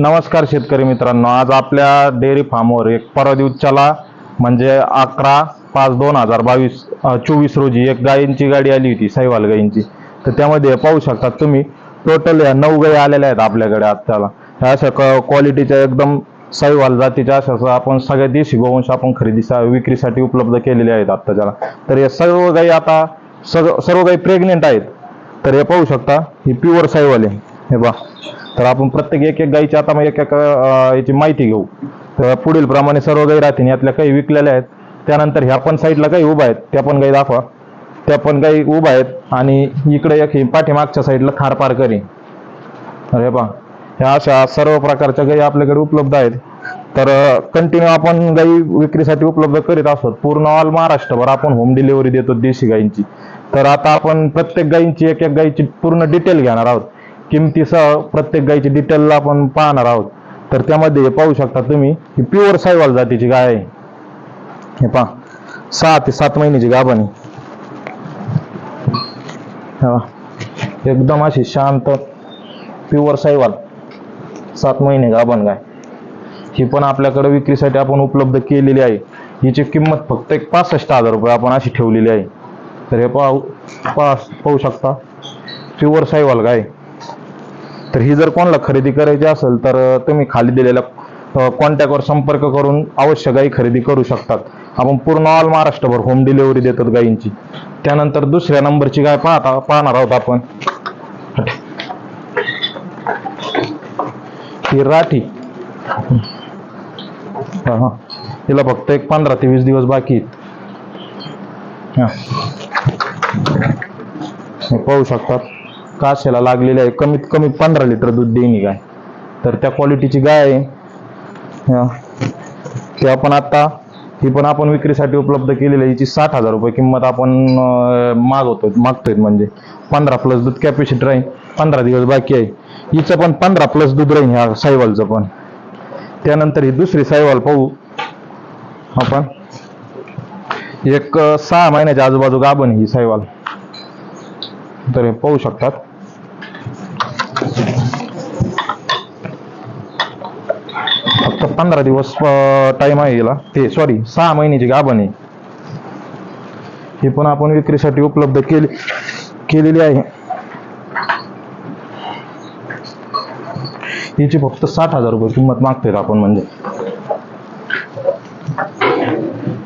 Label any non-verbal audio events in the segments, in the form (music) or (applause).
नमस्कार शेतकरी मित्रांनो. आज आपल्या डेअरी फार्मवर एक परदिवच्याला म्हणजे अकरा पाच दोन हजार बावीस चोवीस रोजी एक गायींची गाडी आली होती साईवाल गायींची. तर त्यामध्ये पाहू शकता तुम्ही टोटल या नऊ गायी आलेल्या आहेत आपल्याकडे आत्ताला ह्या अशा क्वालिटीच्या एकदम साईवाल जातीच्या अशा आपण सगळ्या देशी गोवंश आपण खरेदी विक्रीसाठी उपलब्ध केलेले आहेत आत्ताच्याला तर या सर्व गायी आता सग सर्व गायी प्रेग्नेंट आहेत. तर हे पाहू शकता ही प्युअर साईवाले हे बा तर आपण प्रत्येक एक एक गायीची आता मग एक एक याची माहिती घेऊ. तर पुढील प्रमाणे सर्व गायी राहतील. यातल्या काही विकलेल्या आहेत. त्यानंतर ह्या पण साईडला काही उभा आहेत. त्या पण गायी दाखवा. त्या पण गाई उभा आहेत आणि इकडे एक पाठीमागच्या साईडला खार पार करी अरे बा. ह्या अशा सर्व प्रकारच्या गायी आपल्याकडे उपलब्ध आहेत. तर कंटिन्यू आपण गायी विक्रीसाठी उपलब्ध करीत असतो. पूर्ण ऑल महाराष्ट्रभर आपण होम डिलिव्हरी देतो देशी गायींची तर आता आपण प्रत्येक गायींची एक एक गायीची पूर्ण डिटेल घेणार आहोत. किमतीसह प्रत्येक गायीची डिटेलला आपण पाहणार आहोत. तर त्यामध्ये हे पाहू शकता तुम्ही ही प्युअर सायवाल जातीची गाय आहे. हे पहा सहा ते सात महिन्याची गाभण आहे. एकदम अशी शांत प्युअर सायवाल सात महिने गाभण गाय. ही पण आपल्याकडे विक्रीसाठी आपण उपलब्ध केलेली आहे. हिची किंमत फक्त एक पासष्ट हजार रुपये आपण अशी ठेवलेली आहे. तर हे पाहू पाहू शकता प्युअर साईवाल गाय. तर ही जर कोणाला खरेदी करायची असेल तर तुम्ही खाली दिलेल्या कॉन्टॅक्टवर संपर्क करून अवश्य गाई खरेदी करू शकतात. आपण पूर्ण ऑल महाराष्ट्रभर होम डिलिव्हरी देतात गायींची त्यानंतर दुसऱ्या नंबरची गाय पाहता पाहणार आहोत आपण. ही राठी. हा तिला फक्त एक पंधरा ते वीस दिवस बाकी आहेत. पाहू शकतात. काशाला लागलेली आहे. कमीत कमी पंधरा लिटर दूध देईन गाय तर त्या क्वालिटीची गाय आहे. हा. ते आपण आता ही पण आपण विक्रीसाठी उपलब्ध केलेली आहे. हिची साठ हजार रुपये किंमत आपण मागवतो मागवतोय मागतोय म्हणजे. पंधरा प्लस दूध कॅपॅसिटी राहील. पंधरा दिवस बाकी आहे. हिचं पण पंधरा प्लस दूध राहील ह्या साईवालचं पण. त्यानंतर ही दुसरी साईवाल पाहू आपण. एक सहा महिन्याच्या आजूबाजू गाभण ही साईवाल तर हे पाहू शकतात. फक्त पंधरा दिवस टाइम आहे याला ते सॉरी सहा महिन्याची गाभण आहे. ही पण आपण विक्रीसाठी उपलब्ध केली केलेली आहे. हिची फक्त साठ हजार रुपये किंमत मागतोय आपण म्हणजे.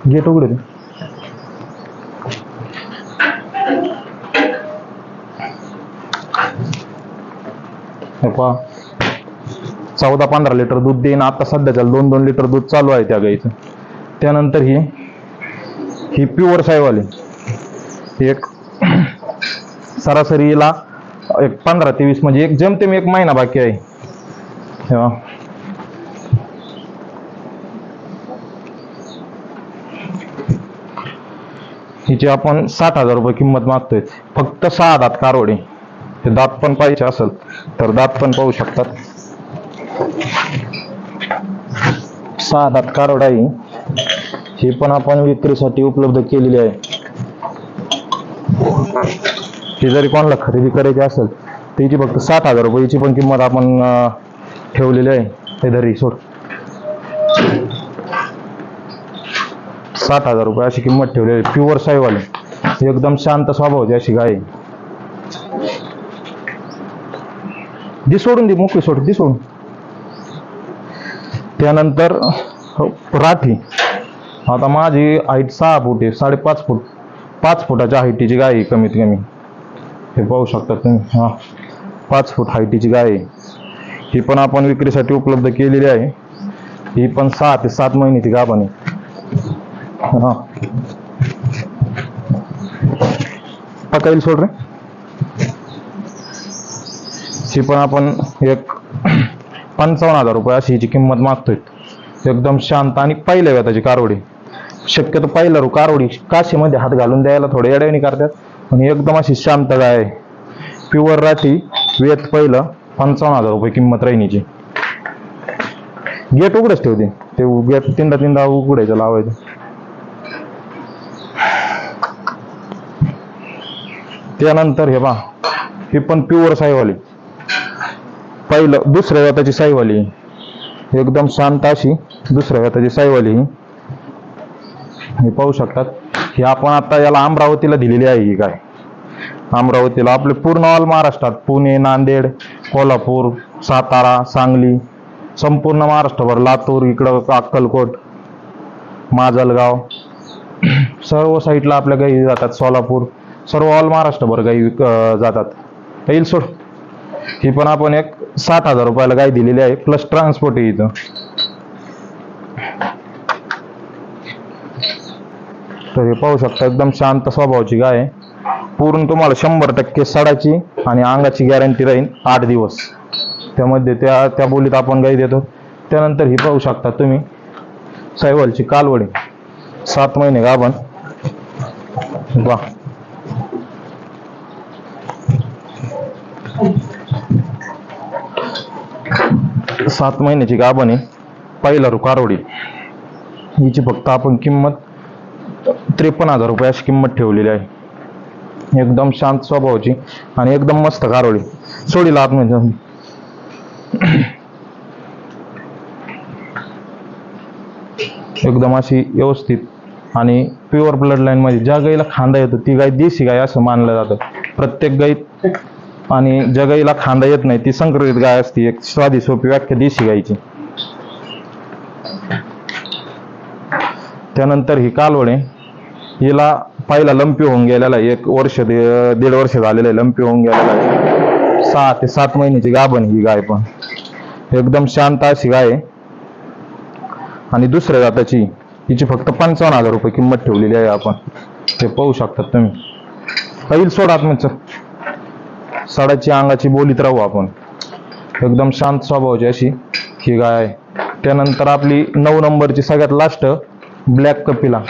गेट उघडे पहा. चौदा पंधरा लिटर दूध देईन. आता सध्याच्या दोन दोन लिटर दूध चालू आहे त्या गाईचं. त्यानंतर ही ही प्युअर साईवाली. एक (clears throat) सरासरीला एक पंधरा ते वीस म्हणजे एक जमतेम एक महिना बाकी आहे. हिची आपण साठ हजार रुपये किंमत मागतोय. फक्त सहा दात कारवडे. हे दात पण पाहिजे असेल तर दात पण पाहू शकतात. सहा दात कारड आहे. ही पण आपण विक्रीसाठी उपलब्ध केलेली आहे. ही जरी कोणाला खरेदी करायची असेल त्याची फक्त सात हजार रुपये पण किंमत आपण ठेवलेली आहे. हे धरी सोड. सात हजार रुपये अशी किंमत ठेवलेली आहे. प्युअर साईवाले. एकदम शांत स्वभावाची अशी गाय आहे. दी सोडून दे मोकळी सोड दी सोडून. त्यानंतर हो, राठी. आता माझी हाईट सहा फूट आहे साडेपाच फूट. पाच फुटाच्या हाईटीची गाय आहे कमीत कमी. हे पाहू शकता तुम्ही हा. पाच फूट हाईटीची गाय आहे. ही पण आपण विक्रीसाठी उपलब्ध केलेली आहे. ही पण सहा ते सात महिन्याची गाभण आहे. हा. पकाईल सोड रे. ही पण आपण एक पंचावन्न हजार रुपये अशी हिची किंमत मागतोय. एकदम शांत आणि पहिल्या वेताची कारवडी. शक्यतो पहिला रू कारवडी काशीमध्ये हात घालून द्यायला थोडे अडवणी करतात. पण एकदम अशी शांत गाय आहे. प्युअर राठी वेत पहिलं पंचावन्न हजार रुपये किंमत राहील गेट उघडच ठेवते. ते गेट तीनदा तीनदा उघडायचं लावायचं. त्यानंतर हे पहा. ही पण प्युअर साईवाली. पहिलं दुसऱ्या जाताची साईवाली. एकदम शांत अशी दुसऱ्या त्याची साईवाली. ही हे पाहू शकतात. ही आपण आता याला अमरावतीला दिलेली आहे ही काय अमरावतीला आपले पूर्ण ऑल महाराष्ट्रात. पुणे नांदेड कोल्हापूर सातारा सांगली संपूर्ण महाराष्ट्रभर लातूर इकडं अक्कलकोट माजलगाव. सर्व साईडला आपल्या गाई जातात. सोलापूर. सर्व ऑल महाराष्ट्रभर गाई विक- जातात. येईल सोड. ही पण आपण एक साठ हजार रुपयाला गाय दिलेली आहे प्लस ट्रान्सपोर्ट आहे इथं. तर हे पाहू शकता एकदम शांत स्वभावाची गाय आहे. पूर्ण तुम्हाला शंभर टक्के सडाची आणि अंगाची गॅरंटी राहील आठ दिवस. त्यामध्ये त्या त्या बोलीत आपण गाई देतो. त्यानंतर ही पाहू शकता तुम्ही सायवलची कालवडी. सात महिने गाभण. वा सात महिन्याची गाभण आहे. पहिला रू कारोडी हिची फक्त आपण किंमत त्रेपन्न हजार रुपये अशी किंमत ठेवलेली आहे. एकदम शांत स्वभावाची आणि एकदम मस्त कारवडी सोडीला आत एकदम अशी व्यवस्थित आणि प्युअर ब्लड लाईन मध्ये ज्या गाईला खांदा येतो ती गाय देशी गाय असं मानलं जातं. प्रत्येक गाईत आणि जगाईला खांदा येत नाही ती संक्रमित गाय असते. एक साधी सोपी व्याख्या देशी गायची. त्यानंतर ही कालवडे हिला पहिला लंपी होऊन गेलेला एक वर्ष दीड वर्ष झालेलं आहे लंपी होऊन गेलेला आहे. सहा ते सात महिन्याची गाभण ही गाय पण. एकदम शांत अशी गाय आहे. आणि दुसऱ्या जाताची हिची फक्त पंचावन्न हजार रुपये किंमत ठेवलेली आहे आपण. ते पाहू शकतात तुम्ही. पहिल सोडा आत्मच साडाची अंगाची बोलीत राहू आपण. एकदम शांत स्वभावाची अशी ही गाय आहे. त्यानंतर आपली नऊ नंबरची सगळ्यात लास्ट ब्लॅक कपिला.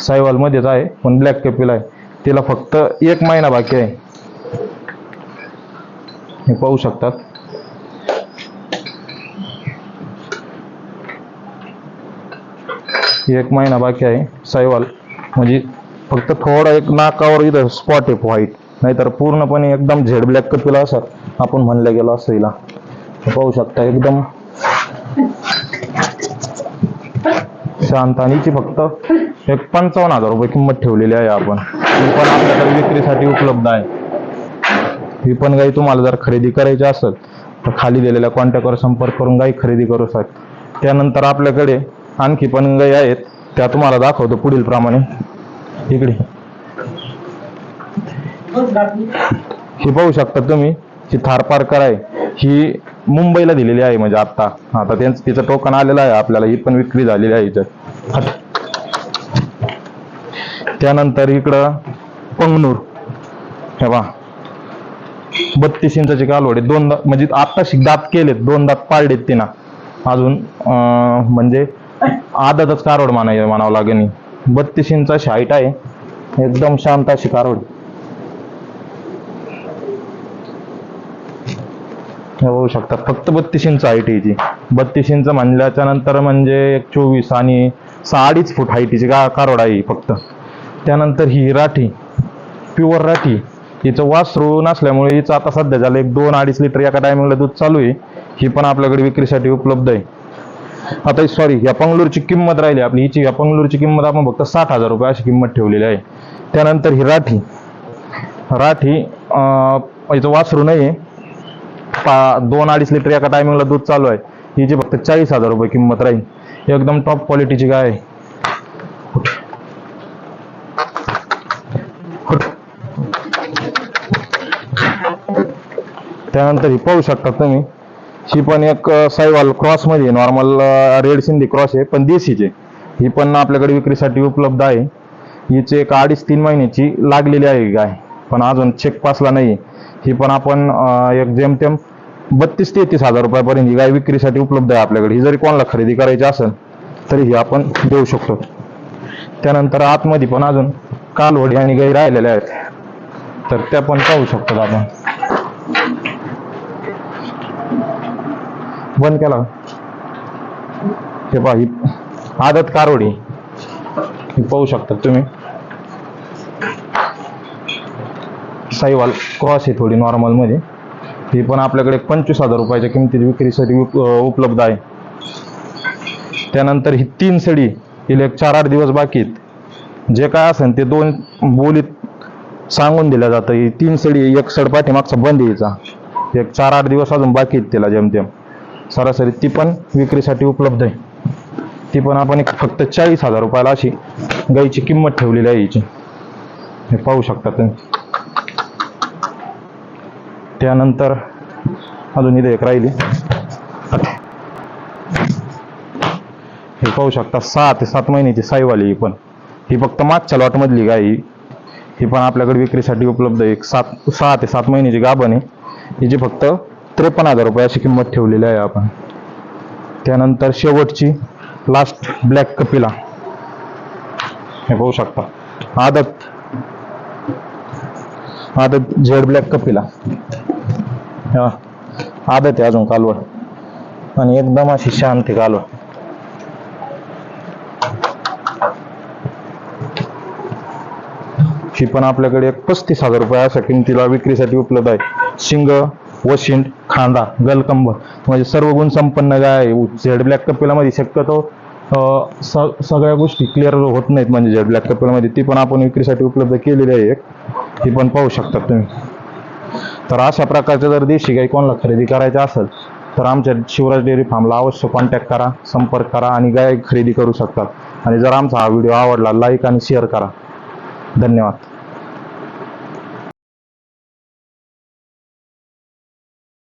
सायवाल मध्येच आहे पण ब्लॅक कपिला आहे. तिला फक्त एक महिना बाकी आहे. हे पाहू शकतात. एक महिना बाकी आहे सायवाल म्हणजे फक्त थोडा एक नाकावर इथं स्पॉट आहे व्हाईट नाहीतर पूर्णपणे एकदम झेड ब्लॅक कपिला असं आपण म्हणलं गेलो असं हिला. पाहू शकता एकदम शांत आणि फक्त एक पंचावन्न हजार रुपये किंमत ठेवलेली आहे आपण. ही पण आपल्याकडे विक्रीसाठी उपलब्ध आहे. ही पण गाई तुम्हाला जर खरेदी करायची असेल तर खाली दिलेल्या कॉन्टॅक्टवर संपर्क करून गाई खरेदी करू शकता. त्यानंतर आपल्याकडे आणखी पण गाई आहेत त्या तुम्हाला दाखवतो पुढील प्रमाणे इकडे. हे पाहू शकता तुम्ही ही थारपार कराय ही मुंबईला दिलेली आहे म्हणजे आता आता त्यांचं तिचं टोकन आलेलं आहे आपल्याला ही पण विक्री झालेली आहे इथं. त्यानंतर इकडं पंगनूर. हे वा बत्तीस इंचाची कालवड. आहे दोन दात म्हणजे आता दात केलेत दोन दात पाळलेत तिना. अजून अं, म्हणजे आदतच कारवड म्हणाय म्हणावं लागेल. बत्तीस इंचाची हाईट आहे. एकदम शांत अशी कारवड होऊ शकतात. फक्त बत्तीस इंच हाईट आहे ती. बत्तीस इंच म्हणल्याच्या नंतर म्हणजे एक चोवीस आणि सहा अडीच फूट हाईटीची का कारवड आहे फक्त. त्यानंतर ही राठी प्युअर राठी. हिचं वासरू नसल्यामुळे हिचं आता सध्या झालं एक दोन अडीच लिटर एका टायमिंगला दूध चालू आहे. ही पण आपल्याकडे विक्रीसाठी उपलब्ध आहे. आता सॉरी या पंगलूरची किंमत राहिली आपली. हिची या पंगलूरची किंमत आपण फक्त साठ हजार रुपये अशी किंमत ठेवलेली आहे. त्यानंतर ही राठी. राठी अं, हिचं वासरू नाही आहे पा दोन अडीच लिटर एका टायमिंगला दूध चालू आहे. हिची फक्त चाळीस हजार रुपये किंमत राहील. एकदम टॉप क्वालिटीची गाय आहे. त्यानंतर ही पाहू शकता तुम्ही. ही पण एक साईवाल क्रॉसमध्ये नॉर्मल रेड सिंधी क्रॉस आहे पण देशीचे ही पण आपल्याकडे विक्रीसाठी उपलब्ध आहे. हिचे एक अडीच तीन महिन्याची लागलेली आहे गाय. पण अजून चेक पासला नाही ही पण आपण एक जेमतेम बत्तीस तेहतीस हजार रुपयापर्यंत ही गाय विक्रीसाठी उपलब्ध आहे आपल्याकडे. ही जरी कोणाला खरेदी करायची असेल तरी ही आपण देऊ शकतो. त्यानंतर आतमध्ये पण अजून कालवडी आणि गाई राहिलेल्या आहेत. तर त्या पण पाहू शकतो आपण. बंद केला. हे पहा ही आदत कारवडी ही पाहू शकता तुम्ही. साईवाल क्रॉस आहे थोडी नॉर्मलमध्ये ती ही पण आपल्याकडे पंचवीस हजार रुपयाच्या किमतीत विक्रीसाठी उप उपलब्ध आहे. त्यानंतर ही तीन सडी हिला चार आठ दिवस बाकी आहेत. जे काय असेल ते दोन बोलीत सांगून दिल्या जातं. ही तीन सडी एक सड पाठीमागचा बंद यायचा. एक चार आठ दिवस अजून बाकी आहेत तिला जेमतेम. सरासरी ती पण विक्रीसाठी उपलब्ध आहे. ती पण आपण एक फक्त चाळीस हजार रुपयाला अशी गाईची किंमत ठेवलेली आहे हिची. हे पाहू शकता तुम्ही. त्यानंतर अजून इथे एक राहिली. हे पाहू शकता सहा ते सात महिन्याची साईवाली ही पण. ही फक्त मागच्या लॉटमधली गाय. ही पण आपल्याकडे विक्रीसाठी उपलब्ध आहे. एक सात सहा ते सात महिन्याची गाभण आहे. हिची फक्त त्रेपन्न हजार रुपये अशी किंमत ठेवलेली आहे आपण. त्यानंतर शेवटची लास्ट ब्लॅक कपिला. हे पाहू शकता. आदत. आदत झेड ब्लॅक कपिला. हा. आदत आहे अजून कालवड. आणि एकदम अशी शांत आहे कालवड. ही पण आपल्याकडे एक पस्तीस हजार रुपये अशा किमतीला विक्रीसाठी उपलब्ध आहे. शिंग वशिंड खांदा गलकंब म्हणजे सर्व गुण संपन्न गाय आहे. झेड ब्लॅक कपिलामध्ये शक्यतो सगळ्या गोष्टी क्लिअर होत नाहीत. म्हणजे झेड ब्लॅक कपिलामध्ये ती पण आपण विक्रीसाठी उपलब्ध केलेली आहे एक. ही पण पाहू शकता तुम्ही. तर अशा प्रकारच्या जर देशी गाई कोणाला खरेदी करायच्या असेल तर आमच्या शिवराज डेअरी फार्मला अवश्य कॉन्टॅक्ट करा संपर्क करा आणि गाय खरेदी करू शकतात आणि जर आमचा हा व्हिडिओ आवडला लाईक आणि शेअर करा. धन्यवाद.